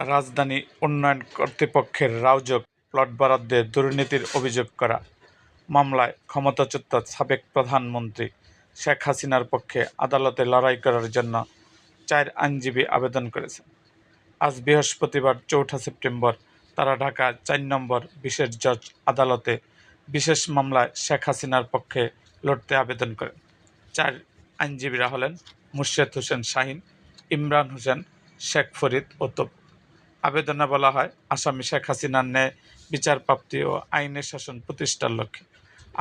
রাজধানী উন্নয়ন কর্তৃপক্ষের রাউজাক প্লট বরাদ্দে দুর্নীতির অভিযোগ করা মামলায় ক্ষমতাচ্যুত সাবেক প্রধানমন্ত্রী শেখ হাসিনার পক্ষে আদালতে লড়াই করার জন্য চার আইনজীবী আবেদন করেছেন। আজ বৃহস্পতিবার চৌঠা সেপ্টেম্বর তারা ঢাকা চার নম্বর বিশেষ জজ আদালতে বিশেষ মামলায় শেখ হাসিনার পক্ষে লড়তে আবেদন করেন। চার আইনজীবীরা হলেন মুর্শেদ হোসেন শাহিন, ইমরান হোসেন, শেখ ফরিদ ও আবেদনে বলা হয়, আসামি শেখ হাসিনার ন্যায় বিচারপ্রাপ্তি ও আইনের শাসন প্রতিষ্ঠার লক্ষ্যে।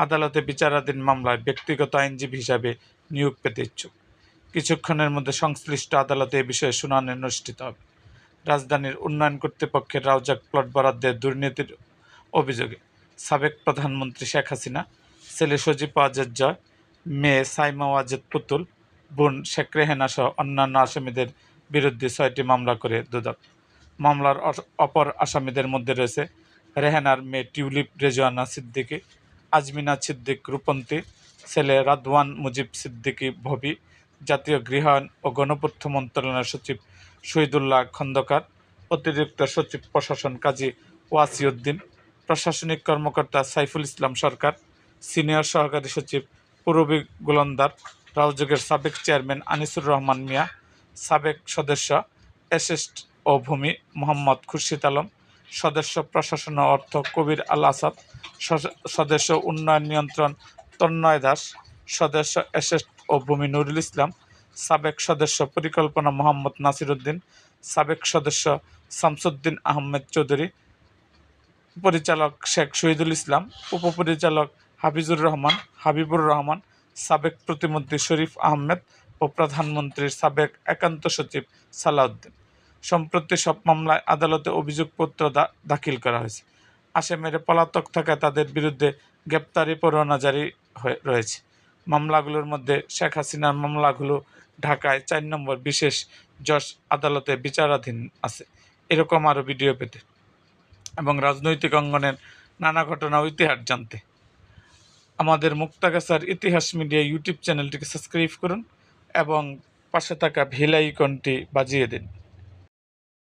আদালতে বিচারাধীন মামলায় ব্যক্তিগত আইনজীবী হিসাবে নিয়োগ পেতে ইচ্ছুক। কিছুক্ষণের মধ্যে সংশ্লিষ্ট আদালতে এ বিষয়ে শুনানি অনুষ্ঠিত হবে। রাজধানীর উন্নয়ন কর্তৃপক্ষের রাউজাক প্লট বরাদ্দের দুর্নীতির অভিযোগে সাবেক প্রধানমন্ত্রী শেখ হাসিনা, ছেলে সজীব ওয়াজেদ জয়, মেয়ে সাইমা ওয়াজেদ পুতুল, বোন শেখ রেহেনা সহ অন্যান্য আসামিদের বিরুদ্ধে ছয়টি মামলা করে দুদক। মামলার অপর আসামিদের মধ্যে রয়েছে রেহেনার মেয়ে টিউলিপ রেজওয়ানা সিদ্দিকী, আজমিনা সিদ্দিক রূপন্তী, ছেলে রাদওয়ান মুজিব সিদ্দিকী ভবি, জাতীয় গৃহায়ন ও গণপূর্ত মন্ত্রণালয়ের সচিব শহীদুল্লাহ খন্দকার, অতিরিক্ত সচিব প্রশাসন কাজী ওয়াসিউদ্দিন, প্রশাসনিক কর্মকর্তা সাইফুল ইসলাম সরকার, সিনিয়র সহকারী সচিব পূরবী গোলন্দার রাউযোগের সাবেক চেয়ারম্যান আনিসুর রহমান মিয়া, সাবেক সদস্য এসএসট ও ভূমি মোহাম্মদ খুরশিদ আলম সদস্য প্রশাসন অর্থ কবির আল আসাদ সদস্য উন্নয়ন নিয়ন্ত্রণ তন্ময় দাস সদস্য এসএসট ও ভূমি নুরুল ইসলাম, সাবেক সদস্য পরিকল্পনা মোহাম্মদ নাসির উদ্দিন সাবেক সদস্য শামসুদ্দিন আহমেদ চৌধুরী, পরিচালক শেখ শহীদুল ইসলাম, উপপরিচালক হাফিজুর রহমান, হাবিবুর রহমান, সাবেক প্রতিমন্ত্রী শরীফ আহমেদ ও প্রধানমন্ত্রীর সাবেক একান্ত সচিব সালাউদ্দিন। সম্প্রতি সব মামলায় আদালতে অভিযোগপত্র দাখিল করা হয়েছে। আসামের পলাতক থাকায় তাদের বিরুদ্ধে গ্রেপ্তারি পরোয়ানা জারি রয়েছে। মামলাগুলোর মধ্যে শেখ হাসিনার মামলাগুলো ঢাকায় চার নম্বর বিশেষ জজ আদালতে বিচারাধীন আছে। এরকম আরও ভিডিও পেতে এবং রাজনৈতিক অঙ্গনের নানা ঘটনা ইতিহাস জানতে। আমাদের মুক্তাগাছার ইতিহাস মিডিয়া ইউটিউব চ্যানেলটিকে সাবস্ক্রাইব করুন এবং পাশে থাকা ভেল আইকনটি বাজিয়ে দিন।